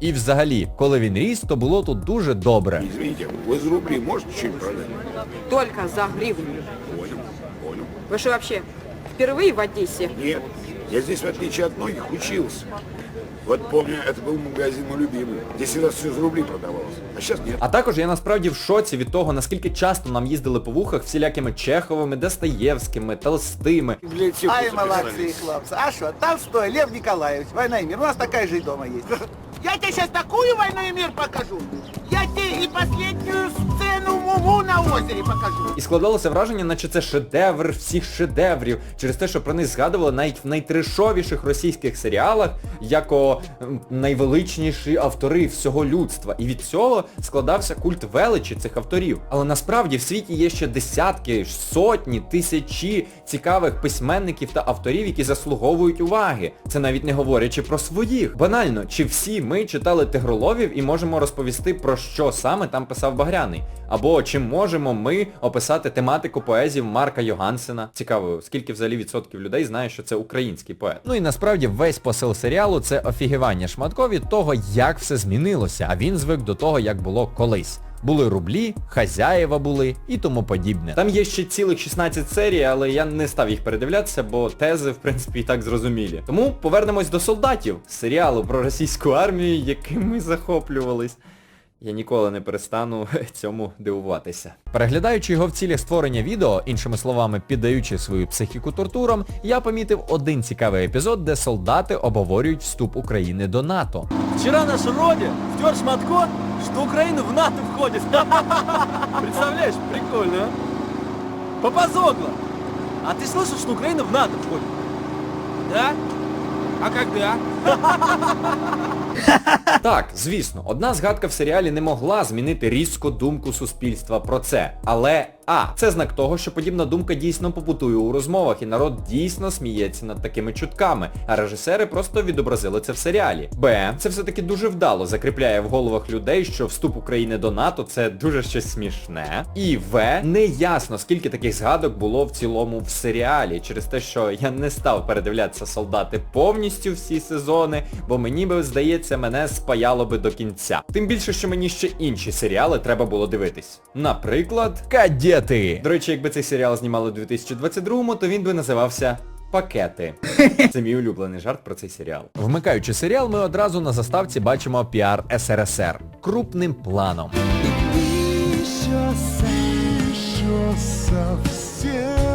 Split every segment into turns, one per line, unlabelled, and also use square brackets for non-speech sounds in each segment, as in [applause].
І взагалі, коли він ріс, то було тут дуже добре.
Извините, вы за рубли можете что-нибудь продать?
Только за гривну.
Понял, понял.
Вы что вообще впервые в Одессе?
Нет, я здесь, в отличие от многих, учился. Вот помню, это был магазин мой любимый. Здесь всегда все за рубли продавалось. А сейчас нет.
А також я насправді в шоці від того, наскільки часто нам їздили по вухах всілякими Чеховими, Достоєвськими, Толстими.
Блядь, все
Ай,
просто
молодцы,
персоналист.
хлопцы. А что, Толстой, Лев Николаевич, «Война и мир». У нас такая же и дома есть. Я тебе сейчас такую «Войну и мир» покажу. Я тебе и последнюю сцену Муму на озере покажу.
І складалося враження, наче це шедевр всіх шедеврів, через те, що про них згадували навіть в найтрешовіших російських серіалах, як о найвеличніші автори всього людства. І від цього складався культ величі цих авторів. Але насправді в світі є ще десятки, сотні, тисячі цікавих письменників та авторів, які заслуговують уваги. Це навіть не говорячи про своїх. Банально, чи всі ми читали Тигроловів і можемо розповісти про що саме там писав Багряний? Або чи можемо ми описати тематику поезів Марка Йогансена? Цікаво, скільки взагалі відсотків людей знає, що це український поет. Ну і насправді весь посил серіалу це офігівання Шматкові того, як все змінилося, а він звик до того, як було колись. Були рублі, хазяєва були і тому подібне. Там є ще цілих 16 серій, але я не став їх передивлятися, бо тези, в принципі, і так зрозумілі. Тому повернемось до солдатів, серіалу про російську армію, яким ми захоплювались. Я ніколи не перестану [laughs] цьому дивуватися. Переглядаючи його в цілях створення відео, іншими словами, піддаючи свою психіку тортурам, я помітив один цікавий епізод, де солдати обговорюють вступ України до НАТО.
Вчера наш Роди втер Шматко, что Украина в НАТО входит. [laughs] Представляешь, прикольно, а? Попозогло. А ты слышал, что Украина в НАТО входит? Да? А когда? [laughs] [laughs]
Так, звісно, одна згадка в серіалі не могла змінити різко думку суспільства про це. Але А. Це знак того, що подібна думка дійсно побутує у розмовах і народ дійсно сміється над такими чутками, а режисери просто відобразили це в серіалі. Б. Це все-таки дуже вдало закріпляє в головах людей, що вступ України до НАТО це дуже щось смішне. І В. Не ясно, скільки таких згадок було в цілому в серіалі, через те, що я не став передивлятися солдати повністю всі сезони, бо мені би здається, мене спаяло би до кінця. Тим більше, що мені ще інші серіали треба було дивитись. Наприклад, Кадети. До речі, якби цей серіал знімали у 2022-му, то він би називався Пакети. [laughs] Це мій улюблений жарт про цей серіал. Вмикаючи серіал, ми одразу на заставці бачимо піар СРСР крупним планом.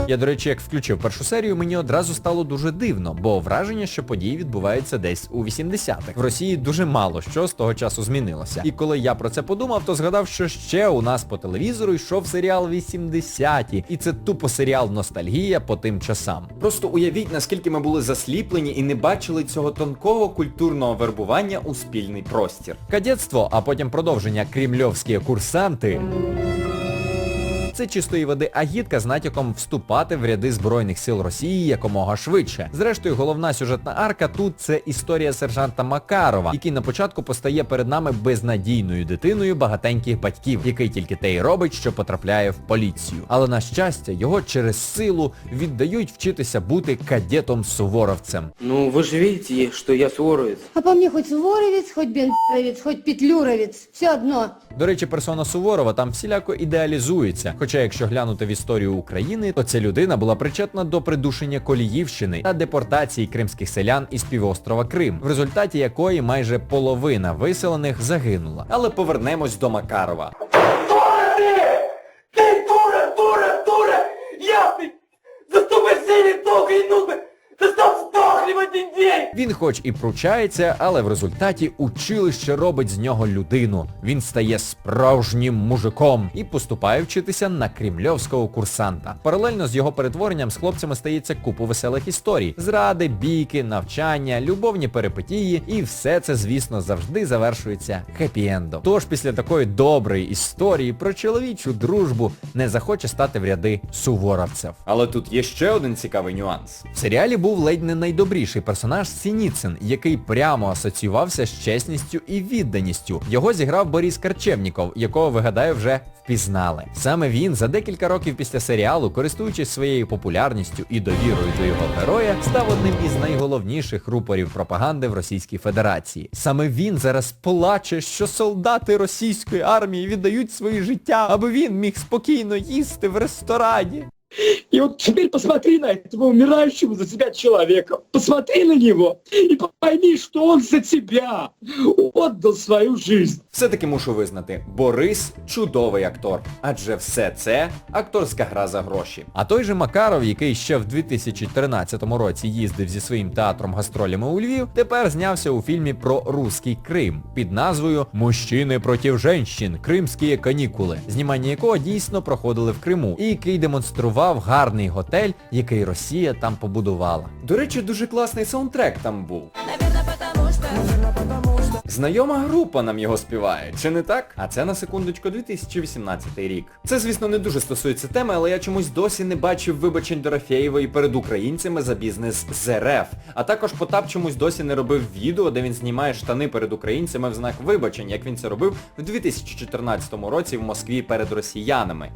Я, до речі, як включив першу серію, мені одразу стало дуже дивно, бо враження, що події відбуваються десь у 80-х. В Росії дуже мало що з того часу змінилося. І коли я про це подумав, то згадав, що ще у нас по телевізору йшов серіал 80-ті. І це тупо серіал ностальгія по тим часам. Просто уявіть, наскільки ми були засліплені і не бачили цього тонкого культурного вербування у спільний простір. Кадетство, а потім продовження кремльовські курсанти. Це чистої води агітка з натяком вступати в ряди Збройних сил Росії якомога швидше. Зрештою, головна сюжетна арка тут це історія сержанта Макарова, який на початку постає перед нами безнадійною дитиною багатеньких батьків, який тільки те й робить, що потрапляє в поліцію. Але на щастя, його через силу віддають вчитися бути кадетом-суворовцем.
Ну, вы же видите, что я суворовец.
А по мне хоть суворовец, хоть бендеровец, хоть петлюровец, все одно.
До речі, персона Суворова там всіляко ідеалізується. Хоча якщо глянути в історію України, то ця людина була причетна до придушення Коліївщини та депортації кримських селян із півострова Крим, в результаті якої майже половина виселених загинула. Але повернемось до Макарова.
Дура ты! Ты дура, дура, дура! Я ты! За что мы сели долго И нудно? Да в один день!
Він хоч і пручається, але в результаті училище робить з нього людину. Він стає справжнім мужиком і поступає вчитися на кремльовського курсанта. Паралельно з його перетворенням з хлопцями стається купу веселих історій. Зради, бійки, навчання, любовні перипетії і все це, звісно, завжди завершується хеппі-ендом. Тож після такої доброї історії про чоловічу дружбу не захоче стати в ряди суворовців. Але тут є ще один цікавий нюанс. В серіалі був ледь не найдобріший персонаж Сініцин, який прямо асоціювався з чесністю і відданістю. Його зіграв Борис Карчевніков, якого, вигадаю, вже впізнали. Саме він за декілька років після серіалу, користуючись своєю популярністю і довірою до його героя, став одним із найголовніших рупорів пропаганди в Російській Федерації. Саме він зараз плаче, що солдати російської армії віддають свої життя, аби він міг спокійно їсти в ресторані.
И вот теперь посмотри на этого умирающего за тебя человека. Посмотри на него и пойми, что он за тебя отдал свою жизнь.
Все-таки мушу визнати, Борис чудовий актор, адже все це акторська гра за гроші. А той же Макаров, який ще в 2013 році їздив зі своїм театром гастролями у Львів, тепер знявся у фільмі про руський Крим під назвою Мужчини проти женщин. Кримські канікули, знімання якого дійсно проходили в Криму, і який демонстрував гарний готель, який Росія там побудувала. До речі, дуже класний саундтрек там був. Знайома група нам його співає, чи не так? А це на секундочку 2018 рік. Це, звісно, не дуже стосується теми, але я чомусь досі не бачив вибачень Дорофєєвої перед українцями за бізнес з РФ. А також Потап чомусь досі не робив відео, де він знімає штани перед українцями в знак вибачень, як він це робив в 2014 році в Москві перед росіянами.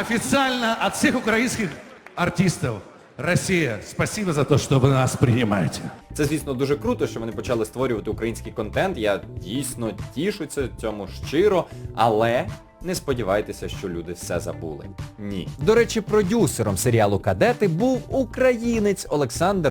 Официально от всех украинских артистов Росія, спасибо за те, що ви нас приймаєте.
Це, звісно, дуже круто, що вони почали створювати український контент. Я дійсно тішуся цьому щиро, але не сподівайтеся, що люди все забули. Ні. До речі, продюсером серіалу Кадети був українець Олександр